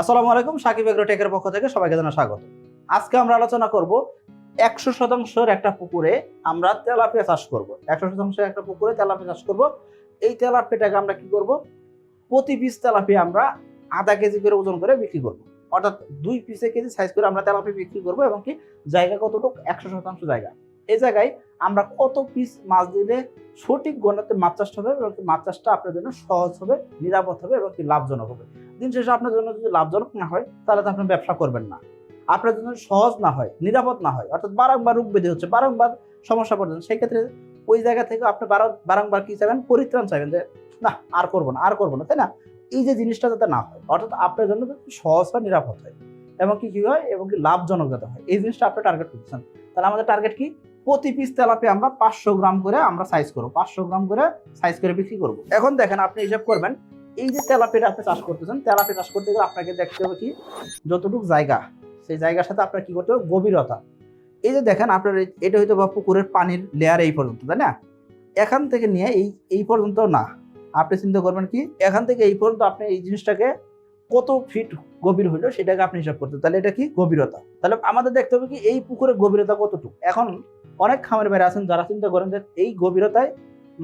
আসসালামু আলাইকুম, সাকিব এগ্রো টেকের পক্ষ থেকে সবাইকে জানা স্বাগত। আজকে আমরা আলোচনা করব একশো শতাংশের একটা পুকুরে আমরা তেলাপিয়া চাষ করব। একশো শতাংশের একটা পুকুরে তেলাপিয়া চাষ করব। এই তেলাপিয়াটাকে আমরা কি করব? প্রতি পিস তেলাপিয়া আমরা আধা কেজি করে ওজন করে বিক্রি করব। অর্থাৎ দুই পিসে কেজি সাইজ করে আমরা তেলাপিয়া বিক্রি করব এবং কি জায়গা কতটুকু? একশো শতাংশ জায়গা। এই জায়গায় আমরা কত পিস মাছ দিলে সঠিক গণতে মাছ চাষটা হবে এবং মাছ চাষটা আপনার জন্য সহজ হবে, নিরাপদ হবে এবং কি লাভজনক হবে। দিন শেষে আপনার জন্য যদি লাভজনক না হয়, তাহলে তো আপনি ব্যবসা করবেন না। আপনার জন্য সহজ না হয়, নিরাপদ না হয়। অর্থাৎ বারংবার রোগ ব্যাধি হচ্ছে, বারংবার সমস্যা পড়ছেন সেই ক্ষেত্রে ওই জায়গা থেকে আপনি বারং- বারংবার কি চাইবেন? পরিত্রাণ চাইবেন যে, না, আর করব না, আর করব না। তাই না? এই যে জিনিসটা যাতে না হয়, অর্থাৎ আপনার জন্য সহজ হয়, নিরাপদ হয়, এবং কি কি হয়, এবং কি লাভজনক যাতে হয়, এই জিনিসটা আপনি টার্গেট করতেছেন। তাহলে আমাদের টার্গেট কি? প্রতি পিস তেলাপি আমরা পাঁচশো গ্রাম করে আমরা সাইজ করব, পাঁচশো গ্রাম করে সাইজ করে বিক্রি করব। এখন দেখেন আপনি হিসাব করবেন এই যে তেলাপিটা আপনি চাষ করতেছেন তেলাপি চাষ করতে গেলে আপনাকে দেখতে হবে কি, যতটুকু জায়গা, সেই জায়গার সাথে আপনার কি করতে হবে, গভীরতা। এই যে দেখেন আপনার এটা হয়তো বা পুকুরের পানির লেয়ার এই পর্যন্ত, তাই না? এখান থেকে নিয়ে এই এই পর্যন্ত না। আপনি চিন্তা করবেন কি, এখান থেকে এই পর্যন্ত আপনি এই জিনিসটাকে কত ফিট গভীর হইল সেটাকে আপনি হিসাব করতে তাহলে এটা কি, গভীরতা। তাহলে আমাদের দেখতে হবে কি, এই পুকুরের গভীরতা কতটুকু? এখন অনেক খামার বাইরে আছেন যারা চিন্তা করেন যে এই গভীরতায়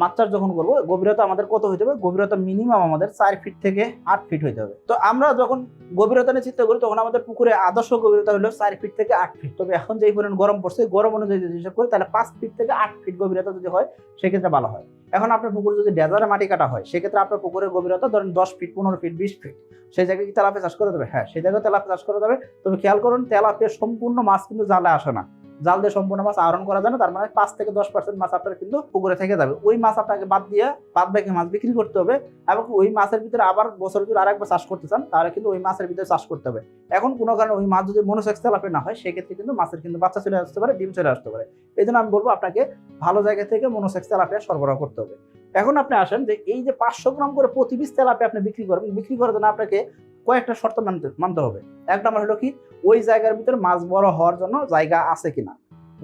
মাছ যখন করব, গভীরতা আমাদের কত হইতে হবে? গভীরতা মিনিমাম আমাদের চার ফিট থেকে আট ফিট হইতে হবে। তো আমরা যখন গভীরতা নিয়ে চিন্তা করি, তখন আমাদের পুকুরে আদর্শ গভীরতা হলো চার ফিট থেকে আট ফিট তবে এখন যে পরিমাণ গরম পড়ছে গরম অনুযায়ী যদি হিসাব করি, তাহলে পাঁচ ফিট থেকে আট ফিট গভীরতা যদি হয়, সেক্ষেত্রে ভালো হয়। এখন আপনার পুকুরে যদি ডেজারে মাটি কাটা হয়, সেক্ষেত্রে আপনার পুকুরের গভীরতা ধরেন দশ ফিট পনেরো ফিট বিশ ফিট সেই জায়গায় কি তেলাপে চাষ করা যাবে? হ্যাঁ সেই জায়গায় তেলাপে চাষ করা যাবে। তবে খেয়াল করুন, তেলাপিয়া সম্পূর্ণ মাছ কিন্তু জালে আসে না। জাল দিয়ে সম্পূর্ণ মাছ আহরণ করা যায় না, তার মানে পাঁচ থেকে দশ পার্সেন্ট মাছ আপনার কিন্তু পুকুরে থেকে যাবে। ওই মাছ আপনাকে বাদ দিয়ে বাদ বাকি মাছ বিক্রি করতে হবে এবং ওই মাছের ভিতরে আবার বছর যদি আরেকবার চাষ করতে চান, তাহলে কিন্তু ওই মাছের ভিতরে চাষ করতে হবে। এখন কোনো কারণে ওই মাছ যদি মনোসেক্স তেলাপে না হয়, সেক্ষেত্রে কিন্তু মাছের কিন্তু বাচ্চা চলে আসতে পারে, ডিম চলে আসতে পারে। এই জন্য আমি বলব আপনাকে ভালো জায়গা থেকে মনোসেক্স তেলাপিয়া সরবরাহ করতে হবে। এখন আপনি আসেন যে এই যে পাঁচশো গ্রাম করে প্রতি পিস তেলাপে আপনি বিক্রি করবেন, বিক্রি করার জন্য আপনাকে কয়েকটা শর্ত মানতে মানতে হবে। এক নম্বর হলো কি, ওই জায়গার ভিতরে মাছ বড় হওয়ার জন্য জায়গা আছে কিনা।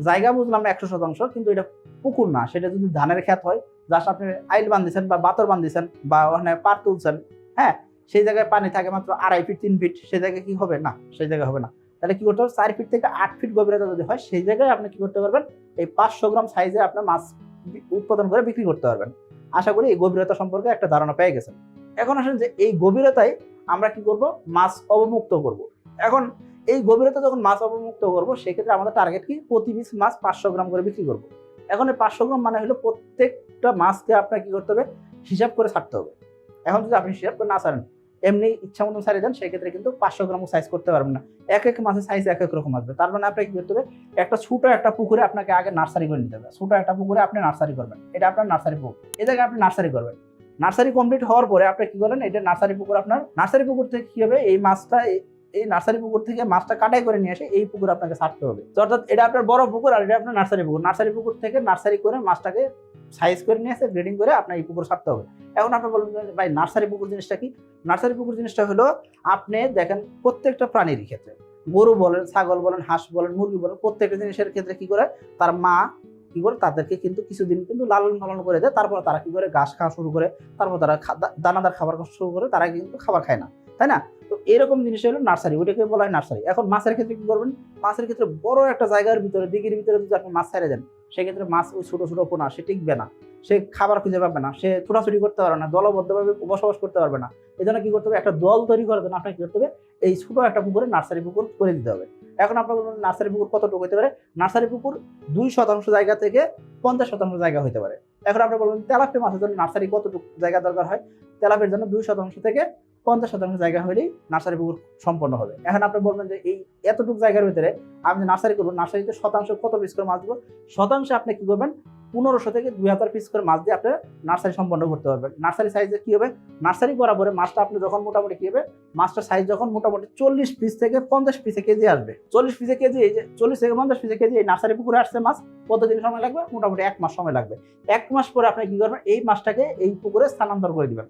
জায়গা বুঝলাম একশো শতাংশ, কিন্তু এটা পুকুর না, সেটা যদি ধানের ক্ষেত হয় জাস্ট আপনি আইল বান্ধিছেন বা বাতর বান্ধিছেন বা ওখানে পার তুলছেন হ্যাঁ সেই জায়গায় পানি থাকে মাত্র আড়াই ফিট তিন ফিট সেই জায়গায় কি হবে? না, সেই জায়গায় হবে না। তাহলে কি করতে হবে? চার ফিট থেকে আট ফিট গভীরতা যদি হয়, সেই জায়গায় আপনি কি করতে পারবেন? এই পাঁচশো গ্রাম সাইজে আপনার মাছ উৎপাদন করে বিক্রি করতে পারবেন। আশা করি এই গভীরতা সম্পর্কে একটা ধারণা পেয়ে গেছেন। এখন আসেন যে এই গভীরতায় আমরা কি করব? মাছ অবমুক্ত করব। এখন এই গভীরতা যখন মাছ অবমুক্ত করব, সেক্ষেত্রে আমাদের টার্গেট কি? প্রতি পিস মাছ পাঁচশো গ্রাম করে বিক্রি করব। এখন এই পাঁচশো গ্রাম মানে হলো প্রত্যেকটা মাছকে আপনার কি করতে হবে? হিসাব করে ছাড়তে হবে। এখন যদি আপনি হিসাব করে না ছাড়েন, এমনি ইচ্ছা মতন সারিয়ে দেন, সেক্ষেত্রে কিন্তু পাঁচশো গ্রাম সাইজ করতে পারবেন না। এক এক মাছের সাইজ এক এক রকম আসবে। তার মানে আপনাকে কি করতে হবে? একটা ছোটো একটা পুকুরে আপনাকে আগে নার্সারি করে নিতে হবে। ছোটো একটা পুকুরে আপনি নার্সারি করবেন। এটা আপনার নার্সারি পুকুর। এই জায়গায় আপনি নার্সারি করবেন। নার্সারি কমপ্লিট হওয়ার পরে আপনি কি করেন এটা নার্সারি পুকুর আপনার, নার্সারি পুকুর থেকে কি হবে? এই মাছটা, এই- নার্সারি পুকুর থেকে মাছটা কাটাই করে নিয়ে এসে এই পুকুর আপনাকে ছাড়তে হবে। তো অর্থাৎ এটা আপনার বড় পুকুর আর এটা আপনার নার্সারি পুকুর। নার্সারি পুকুর থেকে নার্সারি করে মাছটাকে সাইজ করে নিয়ে এসে ব্রিডিং করে আপনার এই পুকুর ছাড়তে হবে। এখন আপনি বলবেন ভাই, নার্সারি পুকুর জিনিসটা কি? নার্সারি পুকুর জিনিসটা হলো, আপনি দেখেন প্রত্যেকটা প্রাণীর ক্ষেত্রে, গরু বলেন, ছাগল বলেন, হাঁস বলেন, মুরগি বলেন, প্রত্যেকটা জিনিসের ক্ষেত্রে কি করে? তার মা কি করে? তাদেরকে কিন্তু কিছুদিন কিন্তু লালন পালন করে দেয়। তারপর তারা কি করে? ঘাস খাওয়া শুরু করে। তারপর তারা দানাদার খাবার খাওয়া শুরু করে। তারা কিন্তু খাবার খায় না। তাই না? তো এরকম জিনিস হলো নার্সারি। ওইটাকে বলা হয় নার্সারি। এখন মাছের ক্ষেত্রে কি করবেন? মাছের ক্ষেত্রে বড় একটা জায়গার ভিতরে, দিঘির ভিতরে যদি আপনি মাছ ছেড়ে দেন, সেক্ষেত্রে মাছ ওই ছোট ছোট পোনা, সে টিকবে না। সে খাবার খুঁজে পাবে না। সে ছোটাছুটি করতে পারবে না। দলবদ্ধভাবে বসবাস করতে পারবে না। এই জন্য কি করতে হবে? একটা দল তৈরি করার জন্য আপনাকে কি করতে হবে? এই ছোট একটা পুকুরে নার্সারি পুকুর করে দিতে হবে। এখন আপনার বলবেন নার্সারি পুকুর কতটুকু হতে পারে? নার্সারি পুকুর দুই শতাংশ জায়গা থেকে পঞ্চাশ শতাংশ জায়গা হতে পারে। এখন আপনার বলবেন তেলাপি মাছের জন্য নার্সারি কতটুকু জায়গা দরকার হয়? তেলাপের জন্য দুই শতাংশ থেকে পঞ্চাশ শতাংশ জায়গা হলেই নার্সারি পুকুর সম্পন্ন হবে। এখন আপনি বলবেন যে এই এতটুকু জায়গার ভিতরে আমি নার্সারি করব, নার্সারিতে শতাংশ কত পিস করে মাছ দেবো? শতাংশে আপনি কি করবেন? পনেরোশো থেকে দুই হাজার পিস করে মাছ দিয়ে আপনি নার্সারি সম্পন্ন করতে পারবেন। নার্সারি সাইজে কি হবে? নার্সারি পরে মাছটা আপনি যখন মোটামুটি কি হবে? মাছটার সাইজ যখন মোটামুটি চল্লিশ পিস থেকে পঞ্চাশ পিসে কেজি আসবে। চল্লিশ পিসে কেজি এই যে চল্লিশ থেকে পঞ্চাশ পিসে কেজি এই নার্সারি পুকুরে আসছে মাছ, কতদিন সময় লাগবে? মোটামুটি এক মাস সময় লাগবে। এক মাস পরে আপনি কি করবেন? এই মাছটাকে এই পুকুরে স্থানান্তর করে দিবেন।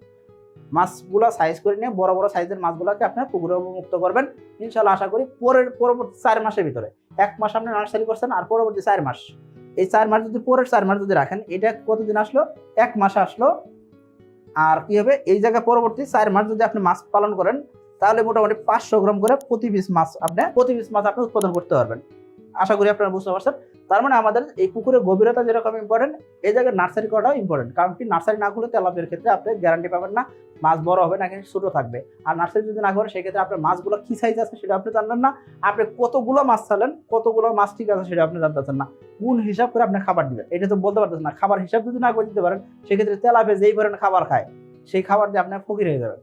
মাছগুলো সাইজ করে নিয়ে বড় বড় সাইজের মাছগুলোকে আপনার পুকুরে মুক্ত করবেন। ইনশাল্লাহ আশা করি পরের পরবর্তী চার মাসের ভিতরে। এক মাস আপনি নার্সারি করছেন আর পরবর্তী চার মাস। এই চার মাস যদি পরের চার মাস যদি রাখেন, এটা কতদিন আসলো? এক মাস আসলো। আর কি হবে? এই জায়গায় পরবর্তী চার মাস যদি আপনি মাছ পালন করেন, তাহলে মোটামুটি পাঁচশো গ্রাম করে প্রতি পিস মাছ আপনি, প্রতি পিস মাছ আপনি উৎপাদন করতে পারবেন। আশা করি আপনারা বুঝতে পারছেন। তার মানে আমাদের এই পুকুরের গভীরতা যেরকম ইম্পর্টেন্ট এই জায়গায় নার্সারি করাটাও ইম্পর্টেন্ট কারণ কি নার্সারি না করলে তেলাপিয়ার ক্ষেত্রে আপনি গ্যারান্টি পাবেন না, মাছ বড় হবে না কিন্তু ছোট থাকবে। আর নার্সারি যদি না করেন, সেক্ষেত্রে আপনার মাছগুলো কি সাইজ আছে সেটা আপনি জানলেন না। আপনি কতগুলো মাছ ছাড়লেন, কতগুলো মাছ ঠিক আছে সেটা আপনি জানতেছেন না। কোন হিসাব করে আপনি খাবার দিবেন? এটা তো বলতে পারতেছেন না। খাবার হিসাব যদি না করে দিতে পারেন, সেক্ষেত্রে তেলাপে যেই পরিমাণ খাবার খায়, সেই খাবার দিয়ে আপনি ফকির হয়ে যাবেন।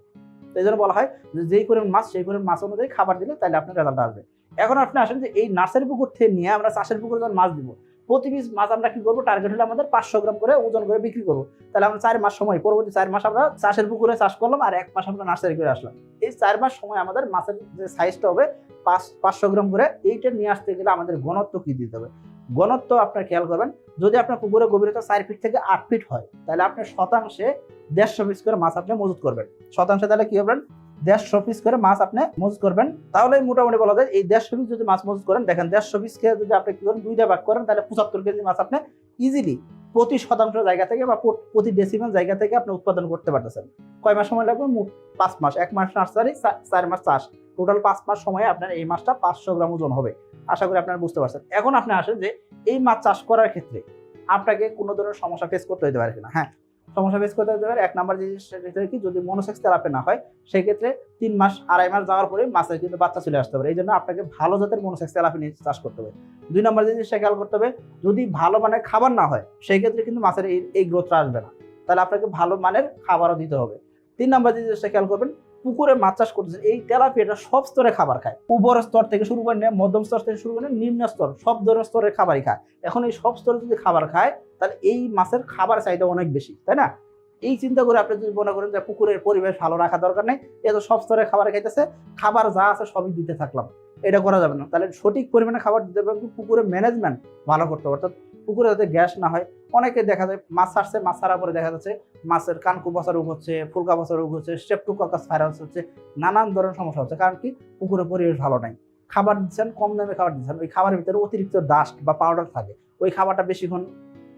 এই জন্য বলা হয় যে যেই পরিমাণ মাছ, সেই পরিমাণ মাছ অনুযায়ী খাবার দিলে তাহলে আপনার রেজাল্ট আসবে। এখন আপনি আসেন যে এই নার্সারি পুকুর থেকে নিয়ে আমরা চাষের পুকুরে যখন মাছ দিব, প্রতি পিস মাছ আমরা কি করব? টার্গেট হলে আমাদের পাঁচশো গ্রাম করে ওজন করে বিক্রি করব। তাহলে আমরা চার মাস সময়, পরবর্তী চার মাস আমরা চাষের পুকুরে চাষ করলাম আর এক মাস আমরা নার্সারি করে আসলাম। এই চার মাস সময় আমাদের মাছের যে সাইজটা হবে, পাঁচ, পাঁচশো গ্রাম করে এইটা নিয়ে আসতে গেলে আমাদের ঘনত্ব কি দিতে হবে? ঘনত্ব আপনার খেয়াল করবেন, যদি আপনার পুকুরে গভীরতা চার ফিট থেকে আট ফিট হয়, তাহলে আপনি শতাংশে দেড়শো পিস করে মাছ আপনি মজুত করবেন। শতাংশে তাহলে কি হবেন দেড়শো পিস করে মাছ আপনি মজুত করবেন। তাহলে মোটামুটি বলা যায়, এই দেড়শো পিস যদি মাছ মজুত করেন, দেখেন দেড়শো পিসকে যদি আপনি কি করেন, দুইটা ভাগ করেন, তাহলে পঁচাত্তর কেজি মাছ আপনি ইজিলি প্রতি শতাংশ জায়গা থেকে বা প্রতি ডেসিমেল জায়গা থেকে আপনি উৎপাদন করতে পারতেছেন। কয় মাস সময় লাগবে? পাঁচ মাস। এক মাস নার্সারি চার মাস চাষ। টোটাল পাঁচ মাস সময়ে আপনার এই মাছটা পাঁচশো গ্রাম ওজন হবে। আশা করি আপনারা বুঝতে পারছেন। এখন আপনি আসেন যে, এই মাছ চাষ করার ক্ষেত্রে আপনাকে কোনো ধরনের সমস্যা ফেস করতে হতে পারে কিনা। হ্যাঁ সমস্যা ফেস করতে পারে, এক নাম্বার জিনিসটা কি যদি মনোসেক্স থেরাপি না হয়, সেক্ষেত্রে তিন মাস, আড়াই মাস যাওয়ার পরে মাছের কিন্তু বাচ্চা চলে আসতে পারে। এই জন্য আপনাকে ভালো জাতের মনোসেক্স থেরাপি নিয়ে চাষ করতে হবে। দুই নম্বর জিনিসটা খেয়াল করতে হবে, যদি ভালো মানের খাবার না হয় সেই ক্ষেত্রে কিন্তু মাছের এই এই গ্রোথটা আসবে না। তাহলে আপনাকে ভালো মানের খাবারও দিতে হবে। তিন নম্বর জিনিসটা খেয়াল করবেন পুকুরে মাছ চাষ করতেছেন এই তেলাপিয়াটা সব স্তরে খাবার খায়। উপর স্তর থেকে শুরু করে মধ্যম স্তর থেকে শুরু করে নিম্ন স্তর সব ধরনের স্তরের খাবারই খায়। এখন এই সব স্তরে যদি খাবার খায়, তাহলে এই মাছের খাবার চাহিদা অনেক বেশি, তাই না? এই চিন্তা করে আপনি যদি মনে করেন যে পুকুরের পরিবেশ ভালো রাখা দরকার নেই, এ তো সব স্তরে খাবার খাইতেছে, খাবার যা আছে সবই দিতে থাকলাম। এটা করা যাবে না। তাহলে সঠিক পরিমাণে খাবার দিতে কিন্তু পুকুরের ম্যানেজমেন্ট ভালো করতে হবে। অর্থাৎ পুকুরে যাতে গ্যাস না হয় অনেকে দেখা যায় মাছ ছাড়ছে মাছ ছাড়ার পরে দেখা যাচ্ছে মাছের কানকু বসা রোগ হচ্ছে, ফুলকা বসা রোগ হচ্ছে স্টেপটুকাকাস ভাইরাস হচ্ছে, নানান ধরনের সমস্যা হচ্ছে। কারণ কি? পুকুরে পরিবেশ ভালো নাই। খাবার দিচ্ছেন, কম দামে খাবার দিচ্ছেন। ওই খাবারের ভিতরে অতিরিক্ত ডাস্ট বা পাউডার থাকে। ওই খাবারটা বেশিক্ষণ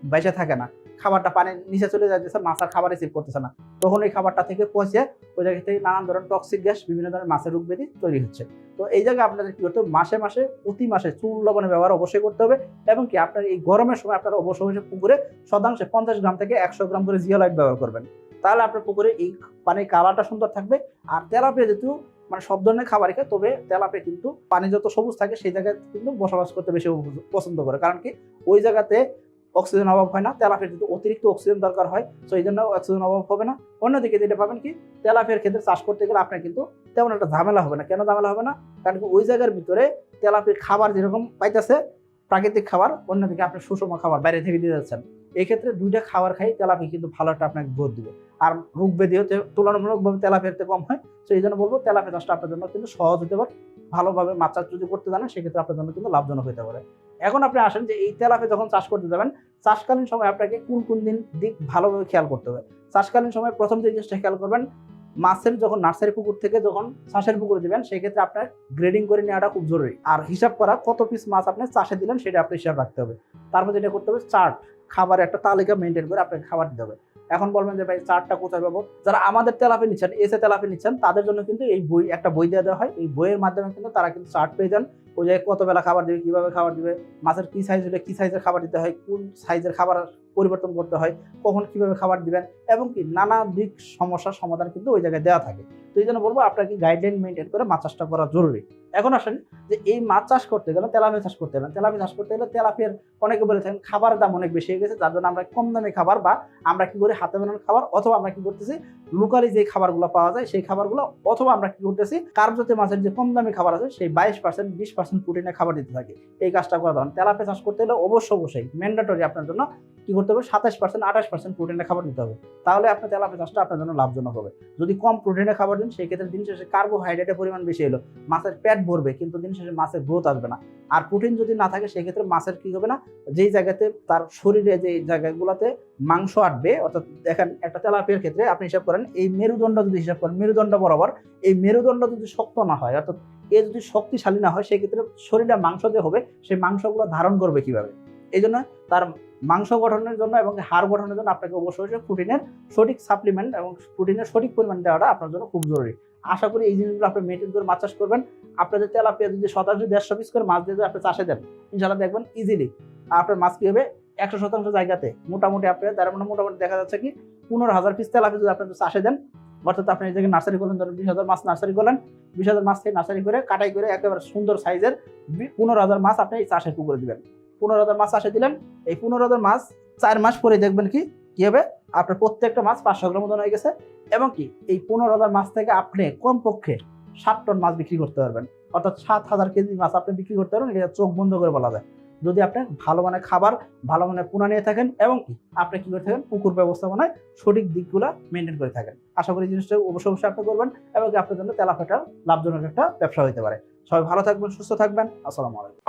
বেঁচে থাকে না। খাবারটা পানির নিচে চলে যাচ্ছে মাছ আর খাবার রিসিভ করতেছে না। তখন ওই খাবারটা থেকে পচে ওই জায়গা থেকে নানান ধরনের টক্সিক গ্যাস বিভিন্ন ধরনের মাছের রোগ ব্যাধি তৈরি হচ্ছে। তো এই জায়গায় আপনাদের কি করতে হবে? মাসে মাসে, প্রতি মাসে চুল লবণের ব্যবহার অবশ্যই করতে হবে এবং কি আপনার এই গরমের সময় আপনারা অবশ্যই পুকুরে শতাংশে পঞ্চাশ গ্রাম থেকে একশো গ্রাম করে জিওলাইট ব্যবহার করবেন। তাহলে আপনার পুকুরে এই পানির কালারটা সুন্দর থাকবে আর তেলাপিয়া যেহেতু মানে সব ধরনের খাবারই খায়, তবে তেলাপিয়া কিন্তু পানি যত সবুজ থাকে, সেই জায়গায় কিন্তু বসবাস করতে বেশি পছন্দ করে। কারণ কি ওই জায়গাতে অক্সিজেন অভাব হয় না তেলাফের যদি অতিরিক্ত অক্সিজেন দরকার হয় তো এই জন্য অক্সিজেন অভাব হবে না। অন্যদিকে যেটা পাবেন কি তেলাফের ক্ষেত্রে চাষ করতে গেলে আপনার কিন্তু তেমন একটা ঝামেলা হবে না। কেন ঝামেলা হবে না? কারণ ওই জায়গার ভিতরে তেলাপির খাবার যেরকম পাইতেছে, প্রাকৃতিক খাবার, অন্যদিকে আপনি সুষম খাবার বাইরে থেকে দিয়ে যাচ্ছেন। এই ক্ষেত্রে দুইটা খাবার খাই, তেলাপি কিন্তু ভালো একটা আপনাকে গ্রোথ দেবে। আর রোগ ব্যাধি হতে তুলনামূলকভাবে তেলাপিয়াতে কম হয় তো এই জন্য বলব তেলাপিয়া চাষটা আপনার জন্য কিন্তু সহজ হতে পারে। ভালোভাবে মাছ চাষ যদি করতে জানেন, সেক্ষেত্রে আপনার জন্য কিন্তু লাভজনক হতে পারে। এখন আপনি আসেন যে এই তেলাপে যখন চাষ করতে যাবেন, চাষকালীন সময় আপনাকে কোন কোন দিন দিক ভালোভাবে খেয়াল করতে হবে। চাষকালীন সময় প্রথম যে জিনিসটা খেয়াল করবেন মাছের যখন নার্সারি পুকুর থেকে যখন চাষের পুকুরে দেবেন সেক্ষেত্রে আপনার গ্রেডিং করে নেওয়াটা খুব জরুরি। আর হিসাব করা কত পিস মাছ আপনি চাষে দিলেন সেটা আপনি হিসাব রাখতে হবে। তারপর যেটা করতে হবে চার্ট খাবার একটা তালিকা মেনটেন করে আপনাকে খাবার দিতে হবে। এখন বলবেন যে, ভাই চারটা কোথায় পাবো? যারা আমাদের তেলাপি নিচ্ছেন, এসে তেলাপি নিচ্ছেন, তাদের জন্য কিন্তু এই বই, একটা বই দেওয়া দেওয়া হয়। এই বইয়ের মাধ্যমে কিন্তু তারা কিন্তু চার্ট পেয়ে যান। ওই জায়গায় কত বেলা খাবার দিবে, কীভাবে খাবার দিবে, মাছের কি সাইজ হলে কি সাইজের খাবার দিতে হয়, কোন সাইজের খাবার পরিবর্তন করতে হয়, কখন কীভাবে খাবার দিবেন এবং কি নানা দিক সমস্যার সমাধান কিন্তু ওই জায়গায় দেওয়া থাকে। তো এই জন্য বলব আপনাকে গাইডলাইন মেনটেন করে মাছ চাষটা করা জরুরি। এখন আসেন যে এই মাছ চাষ করতে গেলে তেলাপিয়া চাষ করতে গেলে, তেলাপিয়া চাষ করতে গেলে তেলাপিয়ার অনেকে বলে থাকেন খাবার দাম অনেক বেশি হয়ে গেছে, যার জন্য আমরা কম দামে খাবার বা আমরা কি করি হাতে বানানো খাবার অথবা আমরা কি করতেছি লোকালি যে খাবারগুলো পাওয়া যায় সেই খাবারগুলো অথবা আমরা কি করতেছি কার্ব জাতীয় মাছের যে কম দামি খাবার আছে সেই বাইশ পার্সেন্ট বিশ পার্সেন্ট প্রোটিনের খাবার দিতে থাকি। এই কাজটা করা দরকার তেলাপিয়া চাষ করতে হলে অবশ্যই অবশ্যই ম্যান্ডেটরি আপনার জন্য কি করতে হবে? সাতাশ পার্সেন্ট, আঠাশ পার্সেন্ট প্রোটিনের খাবার দিতে হবে। তাহলে আপনার তেলাপিয়া চাষটা আপনার জন্য লাভজনক হবে। যদি কম প্রোটিনের খাবার দিন সেই ক্ষেত্রে দিন শেষে কার্বোহাইড্রেটের পরিমাণ বেশি এলো মাছের পেট ভরবে, কিন্তু দিন শেষে মাছের গ্রোথ আসবে না। আর প্রোটিন যদি না থাকে সেই ক্ষেত্রে মাছের কি হবে না? যেই জায়গাতে তার শরীরে যে জায়গাগুলোতে মাংস আটবে, অর্থাৎ দেখেন একটা তেলাপিয়ার ক্ষেত্রে আপনি হিসাব করেন, এই মেরুদণ্ড যদি হিসাব করেন, মেরুদণ্ড বরাবর, এই মেরুদণ্ড যদি শক্ত না হয়, অর্থাৎ এ যদি শক্তিশালী না হয় সেই ক্ষেত্রে শরীরে মাংস যে হবে, সেই মাংসগুলো ধারণ করবে কীভাবে? এই জন্য তার মাংস গঠনের জন্য এবং হাড় গঠনের জন্য আপনাকে অবশ্যই প্রোটিনের সঠিক সাপ্লিমেন্ট এবং প্রোটিনের সঠিক পরিমাণ দেওয়াটা আপনার জন্য খুব জরুরি। আশা করি এই জিনিসগুলো আপনি মেনটেন করে মাছ চাষ করবেন। আপনাদের তেলাপিয়া যদি শতাংশ দেড়শো পিস করে মাছ দিয়ে যদি আপনি চাষে দেন ইনশাল্লাহ দেখবেন ইজিলি আপনার মাছ কি হবে? একশো শতাংশ জায়গাতে। মোটামুটি আপনি, তার মানে মোটামুটি দেখা যাচ্ছে কি, পনেরো হাজার পিস তেলাপি যদি আপনি চাষে দেন অর্থাৎ আপনি এই জায়গায় নার্সারি করলেন ধরুন বিশ হাজার মাছ নার্সারি করলেন বিশ হাজার মাছ থেকে নার্সারি করে কাটাই করে একেবারে সুন্দর সাইজের পনেরো হাজার মাছ আপনি চাষের পুকুরে দিবেন। পনেরো হাজার মাছ চাষে দিলেন, এই পনেরো হাজার মাছ চার মাস পরে দেখবেন কি কি হবে? আপনার প্রত্যেকটা মাছ পাঁচশো গ্রাম মতন হয়ে গেছে এবং কি, এই পনেরো হাজার মাছ থেকে আপনি কমপক্ষে ষাট টন মাছ বিক্রি করতে পারবেন। অর্থাৎ সাত হাজার কেজি মাছ আপনি বিক্রি করতে পারবেন, এটা চোখ বন্ধ করে বলা যায়। যদি আপনি ভালো মানের খাবার, ভালো মানের পোনা নিয়ে থাকেন এবং আপনি কী করে থাকেন? পুকুর ব্যবস্থাপনায় সঠিক দিকগুলো মেনটেন করে থাকেন। আশা করি জিনিসটা অবশ্য অবশ্যই আপনি করবেন এবং আপনার জন্য তেলাফাটা লাভজনক একটা ব্যবসা হতে পারে। সবাই ভালো থাকবেন, সুস্থ থাকবেন। আসসালামু আলাইকুম।